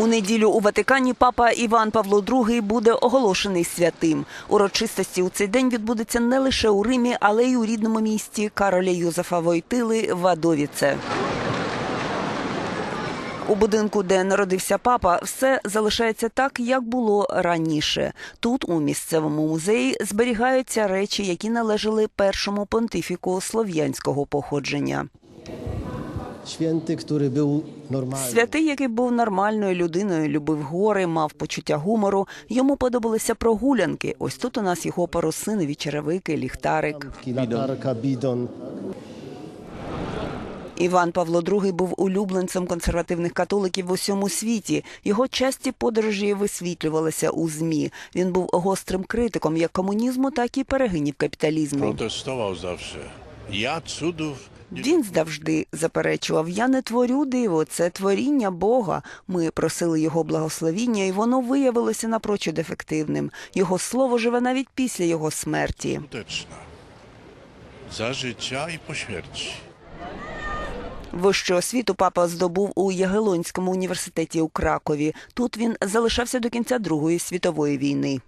У неділю у Ватикані папа Іван Павло II буде оголошений святим. Урочистості у цей день відбудуться не лише у Римі, але й у рідному місті Кароля Юзефа Войтили Вадовіце. У будинку, де народився папа, все залишається так, як було раніше. Тут, у місцевому музеї, зберігаються речі, які належали першому понтифіку слов'янського походження. Święty, który był. Святий, який був нормальною людиною, любив гори, мав почуття гумору. Йому подобалися прогулянки. Ось тут у нас його парусинові черевики, ліхтарик. Latarka, bidon. Іван Павло II був улюбленцем консервативних католиків в усьому світі. Його часті подорожі висвітлювалися у змі. Він був гострим критиком як комунізму, так і перегинів капіталізму. zawsze. Ja cudów nie Він завжди заперечував: я не творю диво, це творіння Бога. Ми просили його благословіння, і воно виявилося напрочуд ефективним. Його слово живе навіть після його смерті. Za życia i po śmierci. Вищу освіту папа здобув у Ягелонському університеті у Кракові. Тут він залишався до кінця Другої світової війни.